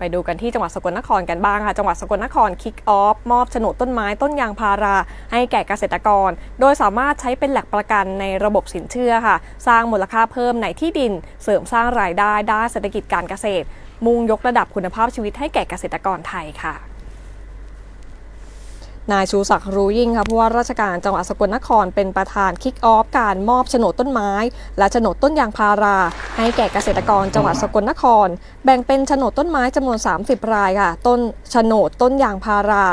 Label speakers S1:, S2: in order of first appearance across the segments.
S1: ไปดูกันที่จังหวัดสกลนครกันบ้างค่ะ จังหวัดสกลนครคิกออฟมอบโฉนดต้นไม้ต้นยางพารา ให้แก่เกษตรกร โดยสามารถใช้เป็นหลักประกันในระบบสินเชื่อค่ะ สร้างมูลค่าเพิ่มในที่ดิน เสริมสร้างรายได้ด้านเศรษฐกิจการเกษตร มุ่งยกระดับคุณภาพชีวิตให้แก่เกษตรกรไทยค่ะ นายชูศักดิ์รู้ยิ่งค่ะผู้ว่าราชการจังหวัดสกลนครเป็นประธานคิกออฟการมอบโฉนดต้นไม้ และโฉนดต้นยางพารา ให้แก่เกษตรกรจังหวัดสกลนคร แบ่งเป็นโฉนดต้นไม้จำนวน 30 รายค่ะ ต้นโฉนดต้นยางพารา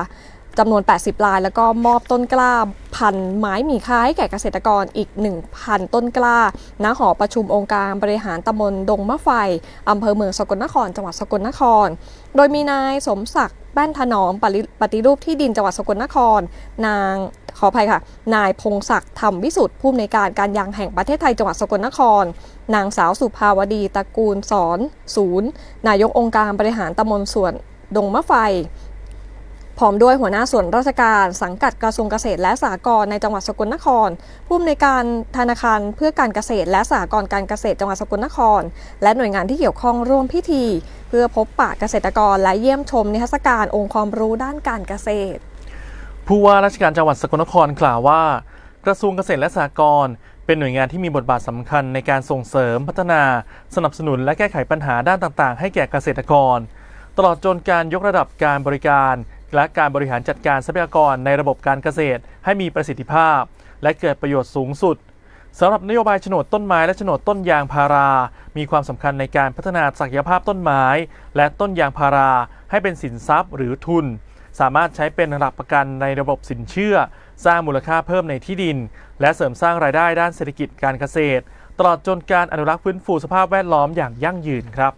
S1: จำนวน 80ราย แล้วก็มอบต้นกล้าพันไม้มีค่าให้แก่เกษตรกรอีก 1,000 ต้นกล้า ณ หอประชุมองค์การบริหารตำบลดงมะไฟ อำเภอเมืองสกลนคร จังหวัดสกลนคร โดยมีนายสมศักดิ์แป้นถนอมปริปฏิรูปที่ดินจังหวัดสกลนคร นางขออภัยค่ะ นายพงศักดิ์ธรรมวิสุทธิ์ผู้อำนวยการการยางแห่งประเทศไทยจังหวัดสกลนคร นางสาวสุภาวดีตระกูลสอนศูนย์ นายกองค์การบริหารตำบลส่วนดงมะไฟ พร้อมด้วยหัวหน้าส่วนราชการสังกัดกระทรวงเกษตรและสหกรณ์ในจังหวัดสกลนคร ผู้อำนวยการธนาคารเพื่อการเกษตรและสหกรณ์การเกษตรจังหวัดสกลนคร และหน่วยงานที่เกี่ยวข้องร่วมพิธี เพื่อพบปะเกษตรกรและเยี่ยมชมนิทรรศการองค์ความรู้ด้านการเกษตร
S2: ผู้ว่าราชการจังหวัดสกลนครกล่าวว่า กระทรวงเกษตรและสหกรณ์เป็นหน่วยงานที่มีบทบาทสำคัญในการส่งเสริมพัฒนา สนับสนุนและแก้ไขปัญหาด้านต่างๆ ให้แก่เกษตรกร ตลอดจนการยกระดับการบริการ และการบริหารจัดการทรัพยากรในระบบการเกษตร ให้มีประสิทธิภาพ และเกิดประโยชน์สูงสุดสำหรับนโยบายโฉนดต้นไม้และโฉนดต้นยางพารา มีความสำคัญในการพัฒนาศักยภาพต้นไม้ และต้นยางพารา ให้เป็นสินทรัพย์หรือทุน สามารถใช้เป็นหลักประกันในระบบสินเชื่อ สร้างมูลค่าเพิ่มในที่ดิน และเสริมสร้างรายได้ด้านเศรษฐกิจการเกษตร ตลอดจนการอนุรักษ์ฟื้นฟูสภาพแวดล้อมอย่างยั่งยืนครับ